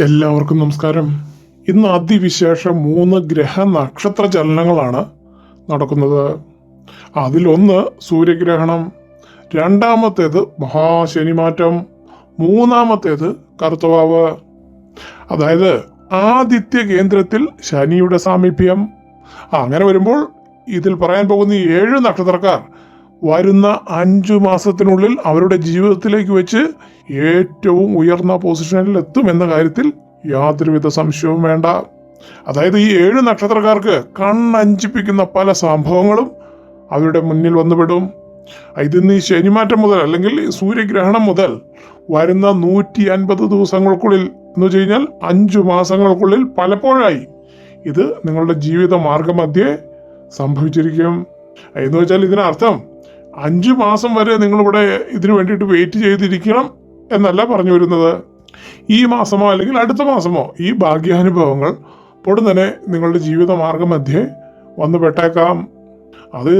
എല്ലാവർക്കും നമസ്കാരം. ഇന്ന് അതിവിശേഷം മൂന്ന് ഗ്രഹ നക്ഷത്ര ചലനങ്ങളാണ് നടക്കുന്നത്. അതിലൊന്ന് സൂര്യഗ്രഹണം രണ്ടാമത്തേത് മഹാശനിമാറ്റം മൂന്നാമത്തേത് കറുത്തവാവ്. അതായത് ആദിത്യ കേന്ദ്രത്തിൽ ശനിയുടെ സാമീപ്യം. അങ്ങനെ വരുമ്പോൾ ഇതിൽ പറയാൻ പോകുന്ന ഏഴ് നക്ഷത്രക്കാർ വരുന്ന അഞ്ചു മാസത്തിനുള്ളിൽ അവരുടെ ജീവിതത്തിലേക്ക് വെച്ച് ഏറ്റവും ഉയർന്ന പൊസിഷനിൽ എത്തും എന്ന കാര്യത്തിൽ യാതൊരുവിധ സംശയവും വേണ്ട. അതായത് ഈ ഏഴ് നക്ഷത്രക്കാർക്ക് കണ്ണഞ്ചിപ്പിക്കുന്ന പല സംഭവങ്ങളും അവരുടെ മുന്നിൽ വന്നുപെടും. ഇതിന്ന് ഈ ശനിമാറ്റം മുതൽ അല്ലെങ്കിൽ സൂര്യഗ്രഹണം മുതൽ വരുന്ന നൂറ്റി അൻപത് ദിവസങ്ങൾക്കുള്ളിൽ എന്ന് വെച്ച് കഴിഞ്ഞാൽ അഞ്ചു മാസങ്ങൾക്കുള്ളിൽ പലപ്പോഴായി ഇത് നിങ്ങളുടെ ജീവിത മാർഗമധ്യേ സംഭവിച്ചിരിക്കും. എന്ന് വെച്ചാൽ ഇതിനർത്ഥം അഞ്ചു മാസം വരെ നിങ്ങളിവിടെ ഇതിനു വേണ്ടിയിട്ട് വെയിറ്റ് ചെയ്തിരിക്കണം എന്നല്ല പറഞ്ഞു വരുന്നത്. ഈ മാസമോ അല്ലെങ്കിൽ അടുത്ത മാസമോ ഈ ഭാഗ്യാനുഭവങ്ങൾ പൊടും തന്നെ നിങ്ങളുടെ ജീവിത മാർഗമധ്യേ വന്നു പെട്ടേക്കാം. അത്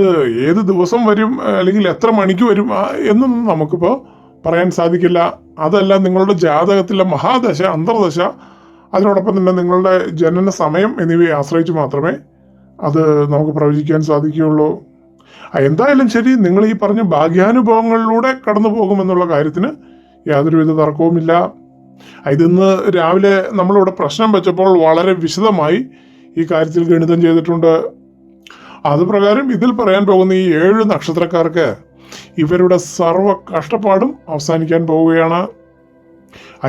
ഏത് ദിവസം വരും അല്ലെങ്കിൽ എത്ര മണിക്ക് വരും എന്നൊന്നും നമുക്കിപ്പോൾ പറയാൻ സാധിക്കില്ല. അതല്ല നിങ്ങളുടെ ജാതകത്തിലെ മഹാദശ അന്തർദശ അതിനോടൊപ്പം തന്നെ നിങ്ങളുടെ ജനന സമയം എന്നിവയെ ആശ്രയിച്ച് മാത്രമേ അത് നമുക്ക് പ്രവചിക്കാൻ സാധിക്കുകയുള്ളൂ. എന്തായാലും ശരി നിങ്ങൾ ഈ പറഞ്ഞ ഭാഗ്യാനുഭവങ്ങളിലൂടെ കടന്നു പോകുമെന്നുള്ള കാര്യത്തിന് യാതൊരുവിധ തർക്കവുമില്ല. ഇതിന്ന് രാവിലെ നമ്മളിവിടെ പ്രശ്നം വെച്ചപ്പോൾ വളരെ വിശദമായി ഈ കാര്യത്തിൽ ഗണിതം ചെയ്തിട്ടുണ്ട്. അതുപ്രകാരം ഇതിൽ പറയാൻ പോകുന്ന ഈ ഏഴ് നക്ഷത്രക്കാർക്ക് ഇവരുടെ സർവ കഷ്ടപ്പാടും അവസാനിക്കാൻ പോവുകയാണ്.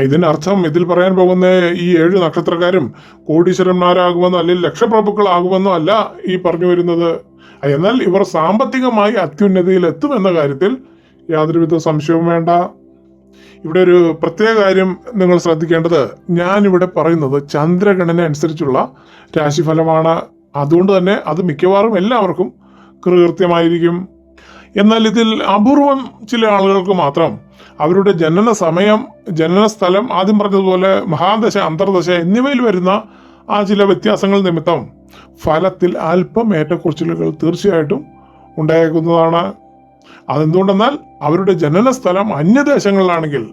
ഇതിനർത്ഥം ഇതിൽ പറയാൻ പോകുന്ന ഈ ഏഴ് നക്ഷത്രക്കാരും കോടീശ്വരന്മാരാകുമെന്നോ അല്ലെങ്കിൽ ലക്ഷപ്രഭുക്കളാകുമെന്നോ അല്ല ഈ പറഞ്ഞു വരുന്നത്. എന്നാൽ ഇവർ സാമ്പത്തികമായി അത്യുന്നതിയിൽ എത്തും എന്ന കാര്യത്തിൽ യാതൊരുവിധ സംശയവും വേണ്ട. ഇവിടെ ഒരു പ്രത്യേക കാര്യം നിങ്ങൾ ശ്രദ്ധിക്കേണ്ടത് ഞാൻ ഇവിടെ പറയുന്നത് ചന്ദ്രഗണന അനുസരിച്ചുള്ള രാശിഫലമാണ്. അതുകൊണ്ട് തന്നെ അത് മിക്കവാറും എല്ലാവർക്കും കൃത്യമായിരിക്കും എന്നാൽ ഇതിൽ അപൂർവം ചില ആളുകൾക്ക് മാത്രം അവരുടെ ജനന സമയം ജനന സ്ഥലം ആദ്യം പറഞ്ഞതുപോലെ മഹാദശ അന്തർദശ എന്നിവയിൽ വരുന്ന ആ ചില വ്യത്യാസങ്ങൾ നിമിത്തം ഫലത്തിൽ അല്പം ഏറ്റക്കുറച്ചിലുകൾ തീർച്ചയായിട്ടും ഉണ്ടായേക്കുന്നതാണ്. അതെന്തുകൊണ്ടെന്നാൽ അവരുടെ ജനന സ്ഥലം അന്യദേശങ്ങളിലാണെങ്കിൽ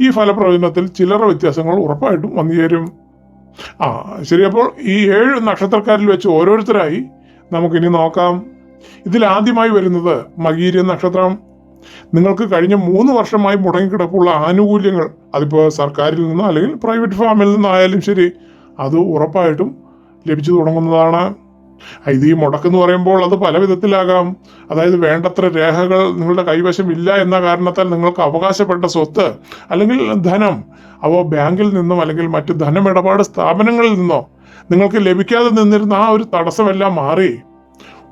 ഈ ഫലപ്രവചനത്തിൽ ചില്ലറ വ്യത്യാസങ്ങൾ ഉറപ്പായിട്ടും വന്നു ചേരും. ആ ശരി അപ്പോൾ ഈ ഏഴ് നക്ഷത്രക്കാരിൽ വെച്ച് ഓരോരുത്തരായി നമുക്കിനി നോക്കാം. ഇതിൽ ആദ്യമായി വരുന്നത് മകീര നക്ഷത്രം. നിങ്ങൾക്ക് കഴിഞ്ഞ മൂന്ന് വർഷമായി മുടങ്ങിക്കിടപ്പുള്ള ആനുകൂല്യങ്ങൾ അതിപ്പോൾ സർക്കാരിൽ നിന്നോ അല്ലെങ്കിൽ പ്രൈവറ്റ് ഫാമിൽ നിന്നോ നിന്നായാലും ശരി അത് ഉറപ്പായിട്ടും ലഭിച്ചു തുടങ്ങുന്നതാണ്. ഇത് ഈ മുടക്കെന്ന് പറയുമ്പോൾ അത് പല വിധത്തിലാകാം. അതായത് വേണ്ടത്ര രേഖകൾ നിങ്ങളുടെ കൈവശം ഇല്ല എന്ന കാരണത്താൽ നിങ്ങൾക്ക് അവകാശപ്പെട്ട സ്വത്ത് അല്ലെങ്കിൽ ധനം അവ ബാങ്കിൽ നിന്നും അല്ലെങ്കിൽ മറ്റ് ധനമിടപാട് സ്ഥാപനങ്ങളിൽ നിന്നോ നിങ്ങൾക്ക് ലഭിക്കാതെ നിന്നിരുന്ന ആ ഒരു തടസ്സമെല്ലാം മാറി.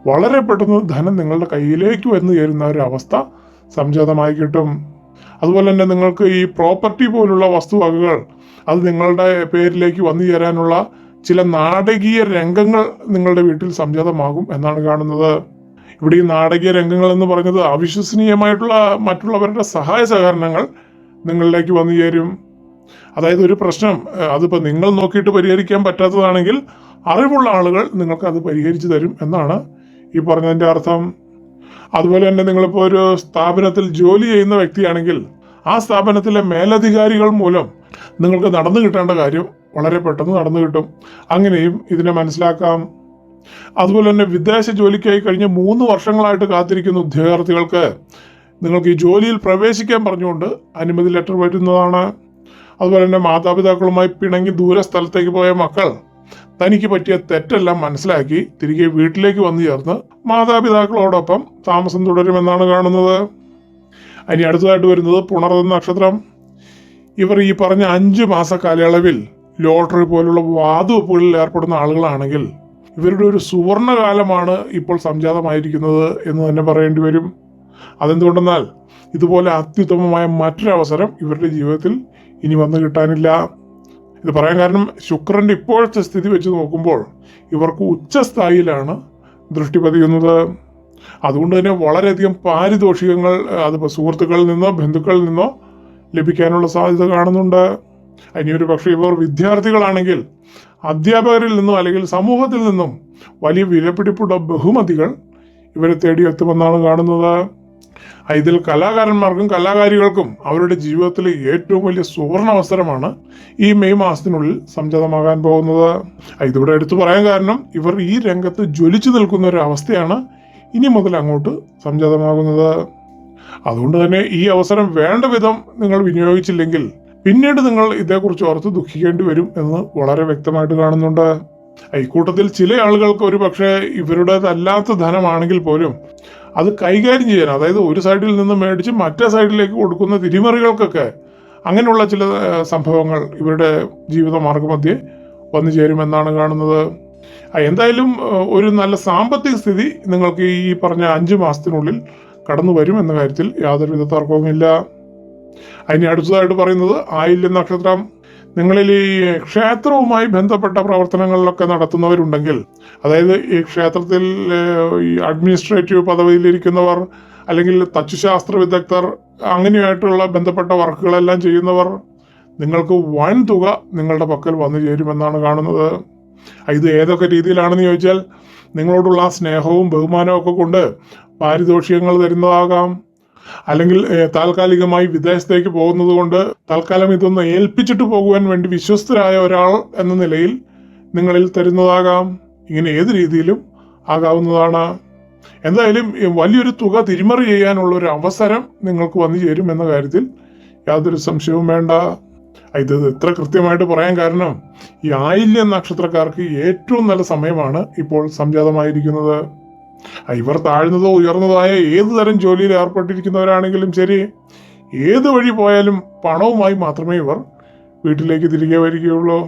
വളരെ പെട്ടെന്ന് ധനം നിങ്ങളുടെ കയ്യിലേക്ക് വന്നു ചേരുന്ന ഒരു അവസ്ഥ സംജാതമായി കിട്ടും. അതുപോലെ തന്നെ നിങ്ങൾക്ക് ഈ പ്രോപ്പർട്ടി പോലുള്ള വസ്തുവകകൾ അത് നിങ്ങളുടെ പേരിലേക്ക് വന്നു ചേരാനുള്ള ചില നാടകീയ രംഗങ്ങൾ നിങ്ങളുടെ വീട്ടിൽ സംജാതമാകും എന്നാണ് കാണുന്നത്. ഇവിടെ ഈ നാടകീയ രംഗങ്ങൾ എന്ന് പറഞ്ഞത് അവിശ്വസനീയമായിട്ടുള്ള മറ്റുള്ളവരുടെ സഹായ സഹകരണങ്ങൾ നിങ്ങളിലേക്ക് വന്നു ചേരും. അതായത് ഒരു പ്രശ്നം അതിപ്പോൾ നിങ്ങൾ നോക്കിയിട്ട് പരിഹരിക്കാൻ പറ്റാത്തതാണെങ്കിൽ അറിവുള്ള ആളുകൾ നിങ്ങൾക്ക് അത് പരിഹരിച്ചു തരും എന്നാണ് ഈ പറഞ്ഞതിന്റെ അർത്ഥം. അതുപോലെ തന്നെ നിങ്ങളിപ്പോൾ ഒരു സ്ഥാപനത്തിൽ ജോലി ചെയ്യുന്ന വ്യക്തിയാണെങ്കിൽ ആ സ്ഥാപനത്തിലെ മേലധികാരികൾ മൂലം നിങ്ങൾക്ക് നടന്നു കിട്ടേണ്ട കാര്യം വളരെ പെട്ടെന്ന് നടന്നു കിട്ടും. അങ്ങനെയും ഇതിനെ മനസ്സിലാക്കാം. അതുപോലെ തന്നെ വിദേശ ജോലിക്കായി കഴിഞ്ഞ മൂന്ന് വർഷങ്ങളായിട്ട് കാത്തിരിക്കുന്ന ഉദ്യോഗാർത്ഥികൾക്ക് നിങ്ങൾക്ക് ഈ ജോലിയിൽ പ്രവേശിക്കാൻ പറഞ്ഞുകൊണ്ട് അനുമതി ലെറ്റർ വരുന്നതാണ്. അതുപോലെ തന്നെ മാതാപിതാക്കളുമായി പിണങ്ങി ദൂര സ്ഥലത്തേക്ക് പോയ മക്കൾ തനിക്ക് പറ്റിയ തെറ്റെല്ലാം മനസ്സിലാക്കി തിരികെ വീട്ടിലേക്ക് വന്നു ചേർന്ന് മാതാപിതാക്കളോടൊപ്പം താമസം തുടരുമെന്നാണ് കാണുന്നത്. ഇനി അടുത്തതായിട്ട് വരുന്നത് പുണർന്ന നക്ഷത്രം. ഇവർ ഈ പറഞ്ഞ അഞ്ച് മാസ കാലയളവിൽ ലോട്ടറി പോലുള്ള വാതുവെപ്പുകളിൽ ഏർപ്പെടുന്ന ആളുകളാണെങ്കിൽ ഇവരുടെ ഒരു സുവർണകാലമാണ് ഇപ്പോൾ സംജാതമായിരിക്കുന്നത് എന്ന് തന്നെ പറയേണ്ടി വരും. അതെന്തുകൊണ്ടെന്നാൽ ഇതുപോലെ അത്യുത്തമമായ മറ്റൊരവസരം ഇവരുടെ ജീവിതത്തിൽ ഇനി വന്നു കിട്ടാനില്ല. ഇത് പറയാൻ കാരണം ശുക്രന്റെ ഇപ്പോഴത്തെ സ്ഥിതി വെച്ച് നോക്കുമ്പോൾ ഇവർക്ക് ഉച്ചസ്ഥായിലാണ് ദൃഷ്ടി പതിയുന്നത്. അതുകൊണ്ട് തന്നെ വളരെയധികം പാരിതോഷികങ്ങൾ അതിപ്പോൾ സുഹൃത്തുക്കളിൽ നിന്നോ ബന്ധുക്കളിൽ നിന്നോ ലഭിക്കാനുള്ള സാധ്യത കാണുന്നുണ്ട്. ഇനി ഒരു പക്ഷേ ഇവർ വിദ്യാർത്ഥികളാണെങ്കിൽ അധ്യാപകരിൽ നിന്നും അല്ലെങ്കിൽ സമൂഹത്തിൽ നിന്നും വലിയ വിലപിടിപ്പുള്ള ബഹുമതികൾ ഇവരെ തേടി എത്തുമെന്നാണ് കാണുന്നത്. ഇതിൽ കലാകാരന്മാർക്കും കലാകാരികൾക്കും അവരുടെ ജീവിതത്തിലെ ഏറ്റവും വലിയ സുവർണ അവസരമാണ് ഈ മെയ് മാസത്തിനുള്ളിൽ സംജാതമാകാൻ പോകുന്നത്. ഇതിവിടെ എടുത്തു പറയാൻ കാരണം ഇവർ ഈ രംഗത്ത് ജ്വലിച്ചു നിൽക്കുന്ന ഒരു അവസ്ഥയാണ് ഇനി മുതൽ അങ്ങോട്ട് സംജാതമാകുന്നത്. അതുകൊണ്ട് തന്നെ ഈ അവസരം വേണ്ട വിധം നിങ്ങൾ വിനിയോഗിച്ചില്ലെങ്കിൽ പിന്നീട് നിങ്ങൾ ഇതേക്കുറിച്ച് ഓർത്ത് ദുഃഖിക്കേണ്ടി വരും എന്ന് വളരെ വ്യക്തമായിട്ട് കാണുന്നുണ്ട്. ഇക്കൂട്ടത്തിൽ ചില ആളുകൾക്ക് ഒരു പക്ഷേ ഇവരുടേതല്ലാത്ത ധനമാണെങ്കിൽ പോലും അത് കൈകാര്യം ചെയ്യാൻ അതായത് ഒരു സൈഡിൽ നിന്ന് മേടിച്ച് മറ്റേ സൈഡിലേക്ക് കൊടുക്കുന്ന തിരിമറികൾക്കൊക്കെ അങ്ങനെയുള്ള ചില സംഭവങ്ങൾ ഇവരുടെ ജീവിത മാർഗമധ്യേ വന്നു ചേരുമെന്നാണ് കാണുന്നത്. എന്തായാലും ഒരു നല്ല സാമ്പത്തിക സ്ഥിതി നിങ്ങൾക്ക് ഈ പറഞ്ഞ അഞ്ച് മാസത്തിനുള്ളിൽ കടന്നു വരും എന്ന കാര്യത്തിൽ യാതൊരുവിധ തർക്കവുമില്ല. അതിന് അടുത്തതായിട്ട് പറയുന്നത് ആയില്യം നക്ഷത്രം. നിങ്ങളിൽ ഈ ക്ഷേത്രവുമായി ബന്ധപ്പെട്ട പ്രവർത്തനങ്ങളിലൊക്കെ നടത്തുന്നവരുണ്ടെങ്കിൽ അതായത് ഈ ക്ഷേത്രത്തിൽ ഈ അഡ്മിനിസ്ട്രേറ്റീവ് പദവിയിലിരിക്കുന്നവർ അല്ലെങ്കിൽ തച്ചുശാസ്ത്ര വിദഗ്ധർ അങ്ങനെയായിട്ടുള്ള ബന്ധപ്പെട്ട വർക്കുകളെല്ലാം ചെയ്യുന്നവർ നിങ്ങൾക്ക് വൻ തുക നിങ്ങളുടെ പക്കൽ വന്നു ചേരുമെന്നാണ് കാണുന്നത്. ഇത് ഏതൊക്കെ രീതിയിലാണെന്ന് ചോദിച്ചാൽ നിങ്ങളോടുള്ള സ്നേഹവും ബഹുമാനവും ഒക്കെ കൊണ്ട് പാരിതോഷികങ്ങൾ തരുന്നതാകാം. അല്ലെങ്കിൽ താൽക്കാലികമായി വിദേശത്തേക്ക് പോകുന്നത് കൊണ്ട് തൽക്കാലം ഇതൊന്ന് ഏൽപ്പിച്ചിട്ട് പോകുവാൻ വേണ്ടി വിശ്വസ്തരായ ഒരാൾ എന്ന നിലയിൽ നിങ്ങളിൽ തരുന്നതാകാം. ഇങ്ങനെ ഏത് രീതിയിലും ആകാവുന്നതാണ്. എന്തായാലും വലിയൊരു തുക തിരിമറി ചെയ്യാനുള്ള ഒരു അവസരം നിങ്ങൾക്ക് വന്നു ചേരും എന്ന കാര്യത്തിൽ യാതൊരു സംശയവും വേണ്ട. ഇത് ഇത്ര കൃത്യമായിട്ട് പറയാൻ കാരണം ഈ ആയില്യ നക്ഷത്രക്കാർക്ക് ഏറ്റവും നല്ല സമയമാണ് ഇപ്പോൾ സംജാതമായിരിക്കുന്നത്. ഇവർ താഴ്ന്നതോ ഉയർന്നതോ ആയ ഏത് തരം ജോലിയിൽ ഏർപ്പെട്ടിരിക്കുന്നവരാണെങ്കിലും ശരി ഏത് വഴി പോയാലും പണവുമായി മാത്രമേ ഇവർ വീട്ടിലേക്ക് തിരികെ വരികയുള്ളൂ.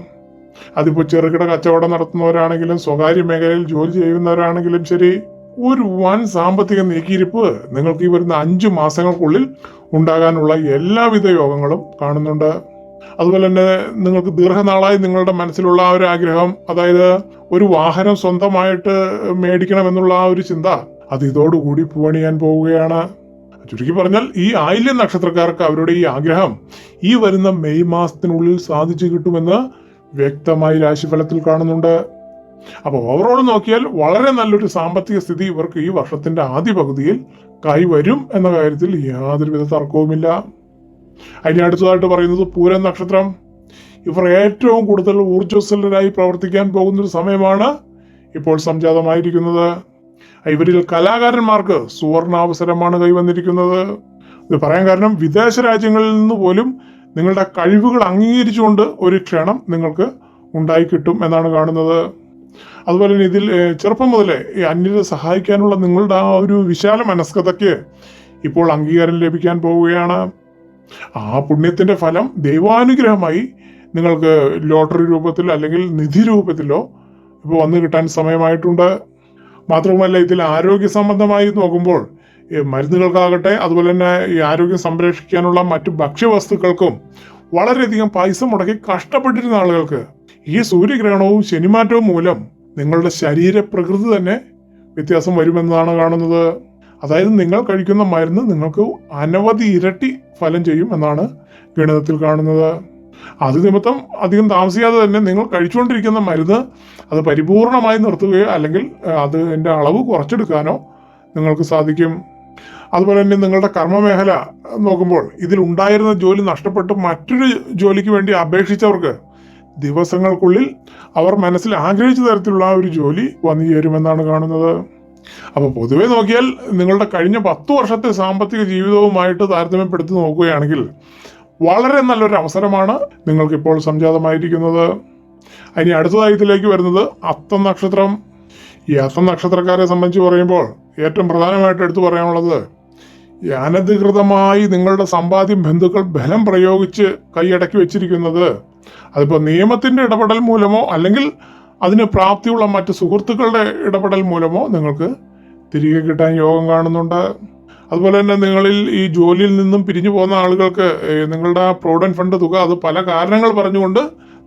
അതിപ്പോൾ ചെറുകിട കച്ചവടം നടത്തുന്നവരാണെങ്കിലും സ്വകാര്യ മേഖലയിൽ ജോലി ചെയ്യുന്നവരാണെങ്കിലും ശരി ഒരു വൻ സാമ്പത്തിക നീക്കിയിരിപ്പ് നിങ്ങൾക്ക് ഈ വരുന്ന അഞ്ചു മാസങ്ങൾക്കുള്ളിൽ ഉണ്ടാകാനുള്ള എല്ലാവിധ യോഗങ്ങളും കാണുന്നുണ്ട്. അതുപോലെ തന്നെ നിങ്ങൾക്ക് ദീർഘനാളായി നിങ്ങളുടെ മനസ്സിലുള്ള ആ ഒരു ആഗ്രഹം അതായത് ഒരു വാഹനം സ്വന്തമായിട്ട് മേടിക്കണം എന്നുള്ള ആ ഒരു ചിന്ത അത് ഇതോടുകൂടി പൂവണിയാൻ പോവുകയാണ്. ചുരുക്കി പറഞ്ഞാൽ ഈ ആയില്യം നക്ഷത്രക്കാർക്ക് അവരുടെ ഈ ആഗ്രഹം ഈ വരുന്ന മെയ് മാസത്തിനുള്ളിൽ സാധിച്ചു കിട്ടുമെന്ന് വ്യക്തമായി രാശിഫലത്തിൽ കാണുന്നുണ്ട്. അപ്പോൾ ഓവറോൾ നോക്കിയാൽ വളരെ നല്ലൊരു സാമ്പത്തിക സ്ഥിതി ഇവർക്ക് ഈ വർഷത്തിന്റെ ആദ്യ പകുതിയിൽ കൈവരും എന്ന കാര്യത്തിൽ യാതൊരുവിധ തർക്കവുമില്ല. അതിന് അടുത്തതായിട്ട് പറയുന്നത് പൂരം നക്ഷത്രം. ഇവർ ഏറ്റവും കൂടുതൽ ഊർജസ്വലരായി പ്രവർത്തിക്കാൻ പോകുന്ന ഒരു സമയമാണ് ഇപ്പോൾ സംജാതമായിരിക്കുന്നത്. ഇവരിൽ കലാകാരന്മാർക്ക് സുവർണാവസരമാണ് കൈവന്നിരിക്കുന്നത്. ഇത് പറയാൻ കാരണം വിദേശ രാജ്യങ്ങളിൽ നിന്ന് പോലും നിങ്ങളുടെ കഴിവുകൾ അംഗീകരിച്ചുകൊണ്ട് ഒരു ക്ഷണം നിങ്ങൾക്ക് ഉണ്ടായി കിട്ടും എന്നാണ് കാണുന്നത്. അതുപോലെ തന്നെ ഇതിൽ ചെറുപ്പം മുതലേ ഈ അന്യരെ സഹായിക്കാനുള്ള നിങ്ങളുടെ ആ ഒരു വിശാല മനസ്കഥയ്ക്ക് ഇപ്പോൾ അംഗീകാരം ലഭിക്കാൻ പോവുകയാണ്. ആ പുണ്യത്തിന്റെ ഫലം ദൈവാനുഗ്രഹമായി നിങ്ങൾക്ക് ലോട്ടറി രൂപത്തിൽ അല്ലെങ്കിൽ നിധി രൂപത്തിലോ ഇപ്പോൾ വന്നു കിട്ടാൻ സമയമായിട്ടുണ്ട്. മാത്രവുമല്ല ഇതിൽ ആരോഗ്യ സംബന്ധമായി നോക്കുമ്പോൾ മരുന്നുകൾക്കാകട്ടെ അതുപോലെ തന്നെ ഈ ആരോഗ്യം സംരക്ഷിക്കാനുള്ള മറ്റു ഭക്ഷ്യവസ്തുക്കൾക്കും വളരെയധികം പൈസ മുടക്കി കഷ്ടപ്പെട്ടിരുന്ന ആളുകൾക്ക് ഈ സൂര്യഗ്രഹണവും ശനിമാറ്റവും മൂലം നിങ്ങളുടെ ശരീരപ്രകൃതി തന്നെ വ്യത്യാസം വരുമെന്നാണ് കാണുന്നത്. അതായത് നിങ്ങൾ കഴിക്കുന്ന മരുന്ന് നിങ്ങൾക്ക് അനവധി ഇരട്ടി ഫലം ചെയ്യും എന്നാണ് ഗണിതത്തിൽ കാണുന്നത്. അത് നിമിത്തം അധികം താമസിയാതെ തന്നെ നിങ്ങൾ കഴിച്ചുകൊണ്ടിരിക്കുന്ന മരുന്ന് അത് പരിപൂർണമായി നിർത്തുകയോ അല്ലെങ്കിൽ അത് അതിന്റെ അളവ് കുറച്ചെടുക്കാനോ നിങ്ങൾക്ക് സാധിക്കും. അതുപോലെ തന്നെ നിങ്ങളുടെ കർമ്മമേഖല നോക്കുമ്പോൾ ഇതിൽ ഉണ്ടായിരുന്ന ജോലി നഷ്ടപ്പെട്ട് മറ്റൊരു ജോലിക്ക് വേണ്ടി അപേക്ഷിച്ചവർക്ക് ദിവസങ്ങൾക്കുള്ളിൽ അവർ മനസ്സിൽ ആഗ്രഹിച്ച തരത്തിലുള്ള ഒരു ജോലി വന്നു ചേരുമെന്നാണ് കാണുന്നത്. അപ്പോൾ പൊതുവേ നോക്കിയാൽ നിങ്ങളുടെ കഴിഞ്ഞ പത്ത് വർഷത്തെ സാമ്പത്തിക ജീവിതവുമായിട്ട് താരതമ്യപ്പെടുത്തി നോക്കുകയാണെങ്കിൽ വളരെ നല്ലൊരു അവസരമാണ് നിങ്ങൾക്കിപ്പോൾ സംജാതമായിരിക്കുന്നത്. ഇനി അടുത്തതായി ഇതിലേക്ക് വരുന്നത് അത്തം നക്ഷത്രം. ഈ അത്തം നക്ഷത്രക്കാരെ സംബന്ധിച്ച് പറയുമ്പോൾ ഏറ്റവും പ്രധാനമായിട്ട് എടുത്തു പറയാനുള്ളത് അനധികൃതമായി നിങ്ങളുടെ സമ്പാദ്യം ബന്ധുക്കൾ ബലം പ്രയോഗിച്ച് കൈയടക്കി വെച്ചിരിക്കുന്നത്. അതിപ്പോൾ നിയമത്തിന്റെ ഇടപെടൽ മൂലമോ അല്ലെങ്കിൽ അതിന് പ്രാപ്തിയുള്ള മറ്റ് സുഹൃത്തുക്കളുടെ ഇടപെടൽ മൂലമോ നിങ്ങൾക്ക് തിരികെ കിട്ടാൻ യോഗം കാണുന്നുണ്ട്. അതുപോലെ തന്നെ നിങ്ങളിൽ ഈ ജോലിയിൽ നിന്നും പിരിഞ്ഞു പോകുന്ന ആളുകൾക്ക് നിങ്ങളുടെ ആ പ്രോവിഡന്റ് ഫണ്ട് തുക അത് പല കാരണങ്ങൾ പറഞ്ഞുകൊണ്ട്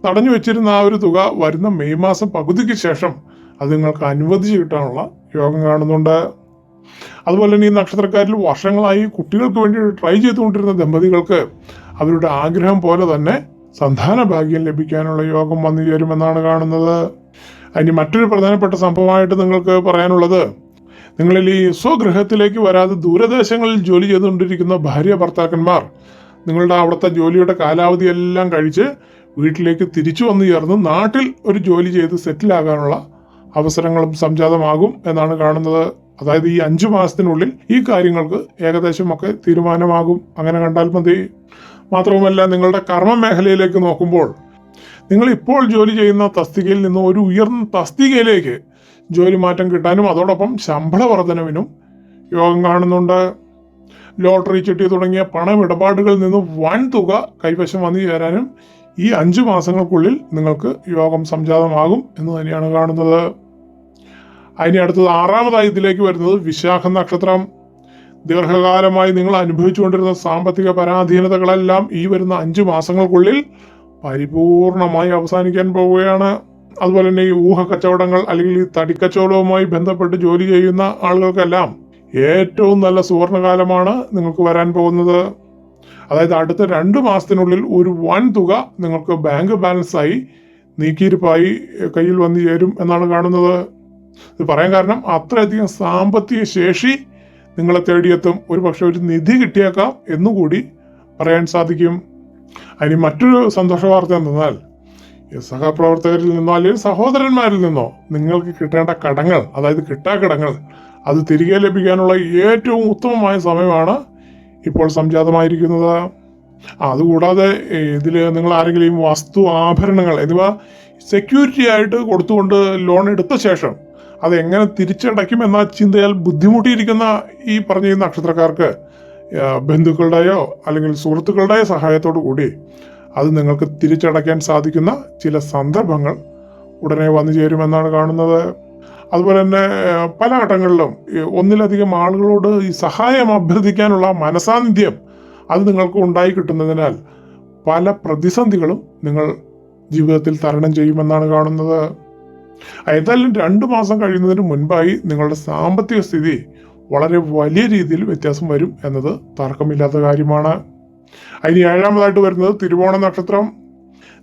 തടഞ്ഞു വെച്ചിരുന്ന ആ ഒരു തുക വരുന്ന മെയ് മാസം പകുതിക്ക് ശേഷം അത് നിങ്ങൾക്ക് അനുവദിച്ച് കിട്ടാനുള്ള യോഗം കാണുന്നുണ്ട്. അതുപോലെ തന്നെ ഈ നക്ഷത്രക്കാരിൽ വർഷങ്ങളായി കുട്ടികൾക്ക് വേണ്ടി ട്രൈ ചെയ്തുകൊണ്ടിരുന്ന ദമ്പതികൾക്ക് അവരുടെ ആഗ്രഹം പോലെ തന്നെ സന്താന ഭാഗ്യം ലഭിക്കാനുള്ള യോഗം വന്നു ചേരുമെന്നാണ് കാണുന്നത്. അതിന് മറ്റൊരു പ്രധാനപ്പെട്ട സംഭവമായിട്ട് നിങ്ങൾക്ക് പറയാനുള്ളത്. നിങ്ങളിൽ ഈ സ്വഗൃഹത്തിലേക്ക് വരാതെ ദൂരദേശങ്ങളിൽ ജോലി ചെയ്തുകൊണ്ടിരിക്കുന്ന ഭാര്യ ഭർത്താക്കന്മാർ നിങ്ങളുടെ അവിടുത്തെ ജോലിയുടെ കാലാവധി എല്ലാം കഴിച്ച് വീട്ടിലേക്ക് തിരിച്ചു വന്നു ചേർന്ന് നാട്ടിൽ ഒരു ജോലി ചെയ്ത് സെറ്റിലാകാനുള്ള അവസരങ്ങളും സംജാതമാകും എന്നാണ് കാണുന്നത്. അതായത് ഈ അഞ്ചു മാസത്തിനുള്ളിൽ ഈ കാര്യങ്ങൾക്ക് ഏകദേശമൊക്കെ തീരുമാനമാകും. അങ്ങനെ കണ്ടാൽ മതി. മാത്രവുമല്ല നിങ്ങളുടെ കർമ്മ മേഖലയിലേക്ക് നോക്കുമ്പോൾ നിങ്ങൾ ഇപ്പോൾ ജോലി ചെയ്യുന്ന തസ്തികയിൽ നിന്ന് ഒരു ഉയർന്ന തസ്തികയിലേക്ക് ജോലി മാറ്റം കിട്ടാനും അതോടൊപ്പം ശമ്പള വർധനവിനും യോഗം കാണുന്നുണ്ട്. ലോട്ടറി ചിട്ടി തുടങ്ങിയ പണമിടപാടുകളിൽ നിന്ന് വൻ തുക കൈവശം വന്നു ചേരാനും ഈ അഞ്ചു മാസങ്ങൾക്കുള്ളിൽ നിങ്ങൾക്ക് യോഗം സംജാതമാകും എന്ന് തന്നെയാണ് കാണുന്നത്. അതിന് അടുത്തത് ആറാമതായി ഇതിലേക്ക് വരുന്നത് വിശാഖ നക്ഷത്രം. ദീർഘകാലമായി നിങ്ങൾ അനുഭവിച്ചുകൊണ്ടിരുന്ന സാമ്പത്തിക പരാധീനതകളെല്ലാം ഈ വരുന്ന അഞ്ചു മാസങ്ങൾക്കുള്ളിൽ പരിപൂർണമായി അവസാനിക്കാൻ പോവുകയാണ്. അതുപോലെ തന്നെ ഈ ഊഹ കച്ചവടങ്ങൾ അല്ലെങ്കിൽ ഈ തടിക്കച്ചവടവുമായി ബന്ധപ്പെട്ട് ജോലി ചെയ്യുന്ന ആളുകൾക്കെല്ലാം ഏറ്റവും നല്ല സുവർണകാലമാണ് നിങ്ങൾക്ക് വരാൻ പോകുന്നത്. അതായത് അടുത്ത രണ്ട് മാസത്തിനുള്ളിൽ ഒരു വൻ തുക നിങ്ങൾക്ക് ബാങ്ക് ബാലൻസായി നീക്കിയിരിപ്പായി കയ്യിൽ വന്നു ചേരും എന്നാണ് കാണുന്നത്. ഇത് പറയാൻ കാരണം അത്രയധികം സാമ്പത്തിക ശേഷി നിങ്ങളെ തേടിയെത്തും. ഒരു പക്ഷെ ഒരു നിധി കിട്ടിയേക്കാം എന്നുകൂടി പറയാൻ സാധിക്കും. അതിന് മറ്റൊരു സന്തോഷ വാർത്ത എന്തെന്നാൽ സഹപ്രവർത്തകരിൽ നിന്നോ അല്ലെങ്കിൽ സഹോദരന്മാരിൽ നിന്നോ നിങ്ങൾക്ക് കിട്ടേണ്ട കടങ്ങൾ അതായത് കിട്ടാക്കടങ്ങൾ അത് തിരികെ ലഭിക്കാനുള്ള ഏറ്റവും ഉത്തമമായ സമയമാണ് ഇപ്പോൾ സംജാതമായിരിക്കുന്നത്. അതുകൂടാതെ ഇതിൽ നിങ്ങൾ ആരെങ്കിലും വസ്തു ആഭരണങ്ങൾ എന്നിവ സെക്യൂരിറ്റി ആയിട്ട് കൊടുത്തുകൊണ്ട് ലോൺ എടുത്ത ശേഷം അത് എങ്ങനെ തിരിച്ചടയ്ക്കുമെന്ന ചിന്തയാൽ ബുദ്ധിമുട്ടിയിരിക്കുന്ന ഈ പറഞ്ഞ നക്ഷത്രക്കാർക്ക് ബന്ധുക്കളുടെയോ അല്ലെങ്കിൽ സുഹൃത്തുക്കളുടെയോ സഹായത്തോടു കൂടി അത് നിങ്ങൾക്ക് തിരിച്ചടയ്ക്കാൻ സാധിക്കുന്ന ചില സന്ദർഭങ്ങൾ ഉടനെ വന്നു ചേരുമെന്നാണ് കാണുന്നത്. അതുപോലെ തന്നെ പല ഘട്ടങ്ങളിലും ഒന്നിലധികം ആളുകളോട് ഈ സഹായം അഭ്യർത്ഥിക്കാനുള്ള മനസാന്നിധ്യം അത് നിങ്ങൾക്ക് ഉണ്ടായി കിട്ടുന്നതിനാൽ പല പ്രതിസന്ധികളും നിങ്ങൾ ജീവിതത്തിൽ തരണം ചെയ്യുമെന്നാണ് കാണുന്നത്. ഏതായാലും രണ്ട് മാസം കഴിയുന്നതിന് മുൻപായി നിങ്ങളുടെ സാമ്പത്തിക സ്ഥിതി വളരെ വലിയ രീതിയിൽ വ്യത്യാസം വരും എന്നത് തർക്കമില്ലാത്ത കാര്യമാണ്. അതിന് ഏഴാമതായിട്ട് വരുന്നത് തിരുവോണ നക്ഷത്രം.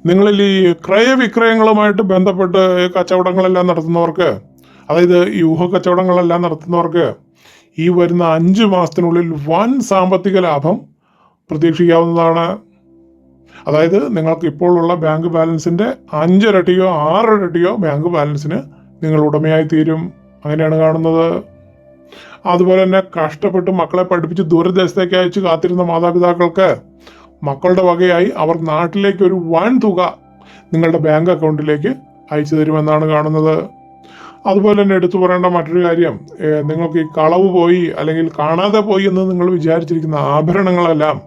നിങ്ങളിൽ ഈ ക്രയവിക്രയങ്ങളുമായിട്ട് ബന്ധപ്പെട്ട് കച്ചവടങ്ങളെല്ലാം നടത്തുന്നവർക്ക് അതായത് ഊഹ കച്ചവടങ്ങളെല്ലാം നടത്തുന്നവർക്ക് ഈ വരുന്ന അഞ്ച് മാസത്തിനുള്ളിൽ വൻ സാമ്പത്തിക ലാഭം പ്രതീക്ഷിക്കാവുന്നതാണ്. അതായത് നിങ്ങൾക്ക് ഇപ്പോഴുള്ള ബാങ്ക് ബാലൻസിന്റെ അഞ്ചിരട്ടിയോ ആറിരട്ടിയോ ബാങ്ക് ബാലൻസിന് നിങ്ങൾ ഉടമയായി തീരും. അങ്ങനെയാണ് കാണുന്നത്. അതുപോലെ തന്നെ കഷ്ടപ്പെട്ട് മക്കളെ പഠിപ്പിച്ച് ദൂരദേശത്തേക്ക് അയച്ച് കാത്തിരുന്ന മാതാപിതാക്കൾക്ക് മക്കളുടെ വകയായി അവർ നാട്ടിലേക്ക് ഒരു വൻ തുക നിങ്ങളുടെ ബാങ്ക് അക്കൗണ്ടിലേക്ക് അയച്ചു തരുമെന്നാണ് കാണുന്നത്. അതുപോലെ തന്നെ എടുത്തു പറയേണ്ട മറ്റൊരു കാര്യം നിങ്ങൾക്ക് ഈ കളവ് പോയി അല്ലെങ്കിൽ കാണാതെ പോയി എന്ന് നിങ്ങൾ വിചാരിച്ചിരിക്കുന്ന ആഭരണങ്ങളെല്ലാം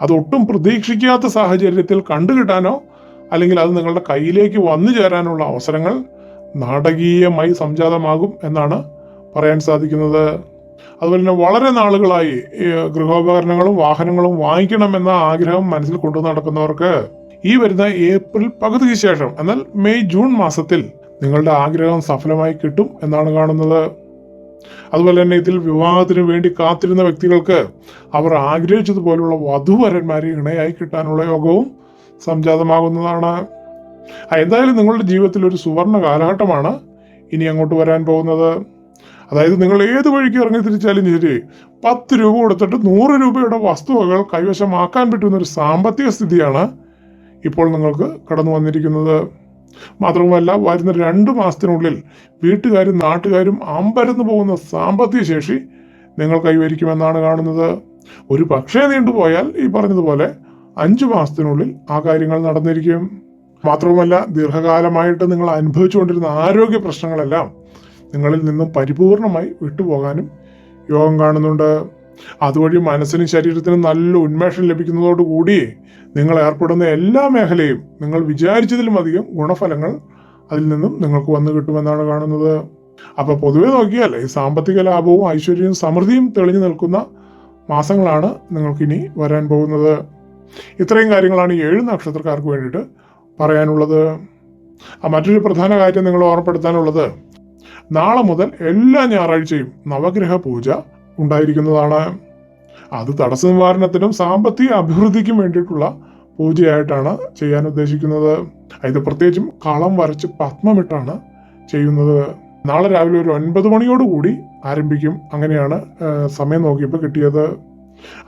അത് ഒട്ടും പ്രതീക്ഷിക്കാത്ത സാഹചര്യത്തിൽ കണ്ടുകിട്ടാനോ അല്ലെങ്കിൽ അത് നിങ്ങളുടെ കയ്യിലേക്ക് വന്നു ചേരാനുള്ള അവസരങ്ങൾ നാടകീയമായി സംജാതമാകും എന്നാണ് പറയാൻ സാധിക്കുന്നത്. അതുപോലെ തന്നെ വളരെ നാളുകളായി ഗൃഹോപകരണങ്ങളും വാഹനങ്ങളും വാങ്ങിക്കണമെന്ന ആഗ്രഹം മനസ്സിൽ കൊണ്ടു നടക്കുന്നവർക്ക് ഈ വരുന്ന ഏപ്രിൽ പകുതിക്ക് ശേഷം എന്നാൽ മെയ് ജൂൺ മാസത്തിൽ നിങ്ങളുടെ ആഗ്രഹം സഫലമായി കിട്ടും എന്നാണ് കാണുന്നത്. അതുപോലെ തന്നെ ഇതിൽ വിവാഹത്തിന് വേണ്ടി കാത്തിരുന്ന വ്യക്തികൾക്ക് അവർ ആഗ്രഹിച്ചതുപോലുള്ള വധുവരന്മാരെ ഇണയായി കിട്ടാനുള്ള യോഗവും സംജാതമാകുന്നതാണ്. എന്തായാലും നിങ്ങളുടെ ജീവിതത്തിൽ ഒരു സുവർണ കാലഘട്ടമാണ് ഇനി അങ്ങോട്ട് വരാൻ പോകുന്നത്. അതായത് നിങ്ങൾ ഏത് വഴിക്ക് ഇറങ്ങി തിരിച്ചാലും ശരി പത്ത് രൂപ കൊടുത്തിട്ട് നൂറ് രൂപയുടെ വസ്തുവകൾ കൈവശമാക്കാൻ പറ്റുന്ന ഒരു സാമ്പത്തിക സ്ഥിതിയാണ് ഇപ്പോൾ നിങ്ങൾക്ക് കടന്നു വന്നിരിക്കുന്നത്. മാത്രവുമല്ല വരുന്ന രണ്ട് മാസത്തിനുള്ളിൽ വീട്ടുകാരും നാട്ടുകാരും അമ്പരന്ന് പോകുന്ന സാമ്പത്തിക ശേഷി നിങ്ങൾ കൈവരിക്കുമെന്നാണ് കാണുന്നത്. ഒരു പക്ഷേ നീണ്ടുപോയാൽ ഈ പറഞ്ഞതുപോലെ അഞ്ചു മാസത്തിനുള്ളിൽ ആ കാര്യങ്ങൾ നടന്നിരിക്കും. മാത്രവുമല്ല ദീർഘകാലമായിട്ട് നിങ്ങൾ അനുഭവിച്ചുകൊണ്ടിരുന്ന ആരോഗ്യ പ്രശ്നങ്ങളെല്ലാം നിങ്ങളിൽ നിന്നും പരിപൂർണമായി വിട്ടുപോകാനും യോഗം കാണുന്നുണ്ട്. അതുവഴി മനസ്സിനും ശരീരത്തിനും നല്ല ഉന്മേഷം ലഭിക്കുന്നതോടുകൂടി നിങ്ങൾ ഏർപ്പെടുന്ന എല്ലാ മേഖലയും നിങ്ങൾ വിചാരിച്ചതിലും അധികം ഗുണഫലങ്ങൾ അതിൽ നിന്നും നിങ്ങൾക്ക് വന്നു കിട്ടുമെന്നാണ് കാണുന്നത്. അപ്പൊ പൊതുവെ നോക്കിയാൽ ഈ സാമ്പത്തിക ലാഭവും ഐശ്വര്യവും സമൃദ്ധിയും തെളിഞ്ഞു നിൽക്കുന്ന മാസങ്ങളാണ് നിങ്ങൾക്കിനി വരാൻ പോകുന്നത്. ഇത്രയും കാര്യങ്ങളാണ് ഏഴ് നക്ഷത്രക്കാർക്ക് വേണ്ടിയിട്ട് പറയാനുള്ളത്. മറ്റൊരു പ്രധാന കാര്യം നിങ്ങൾ ഓർമ്മപ്പെടുത്താനുള്ളത് നാളെ മുതൽ എല്ലാ ഞായറാഴ്ചയും നവഗ്രഹ പൂജ ഉണ്ടായിരിക്കുന്നതാണ്. അത് തടസ്സ നിവാരണത്തിനും സാമ്പത്തിക അഭിവൃദ്ധിക്കും വേണ്ടിയിട്ടുള്ള പൂജയായിട്ടാണ് ചെയ്യാൻ ഉദ്ദേശിക്കുന്നത്. ഇത് പ്രത്യേകിച്ചും കളം വരച്ച് പത്മമിട്ടാണ് ചെയ്യുന്നത്. നാളെ രാവിലെ ഒരു ഒൻപത് മണിയോടുകൂടി ആരംഭിക്കും. അങ്ങനെയാണ് സമയം നോക്കിയപ്പോൾ കിട്ടിയത്.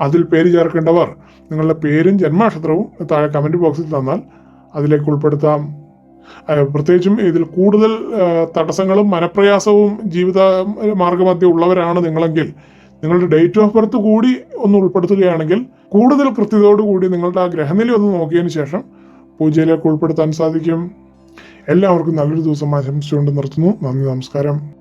അതിൽ പേര് ചേർക്കേണ്ടവർ നിങ്ങളുടെ പേരും ജന്മനക്ഷത്രവും താഴെ കമന്റ് ബോക്സിൽ തന്നാൽ അതിലേക്ക് ഉൾപ്പെടുത്താം. പ്രത്യേകിച്ചും ഇതിൽ കൂടുതൽ തടസ്സങ്ങളും മനപ്രയാസവും ജീവിത മാർഗമധ്യം ഉള്ളവരാണ് നിങ്ങളെങ്കിൽ നിങ്ങളുടെ ഡേറ്റ് ഓഫ് ബർത്ത് കൂടി ഒന്ന് ഉൾപ്പെടുത്തുകയാണെങ്കിൽ കൂടുതൽ കൃത്യതയോടുകൂടി നിങ്ങളുടെ ആ ഗ്രഹനില ഒന്ന് നോക്കിയതിന് ശേഷം പൂജയിലേക്ക് ഉൾപ്പെടുത്താൻ സാധിക്കും. എല്ലാവർക്കും നല്ലൊരു ദിവസം ആശംസിച്ചുകൊണ്ട് നിർത്തുന്നു. നന്ദി നമസ്കാരം.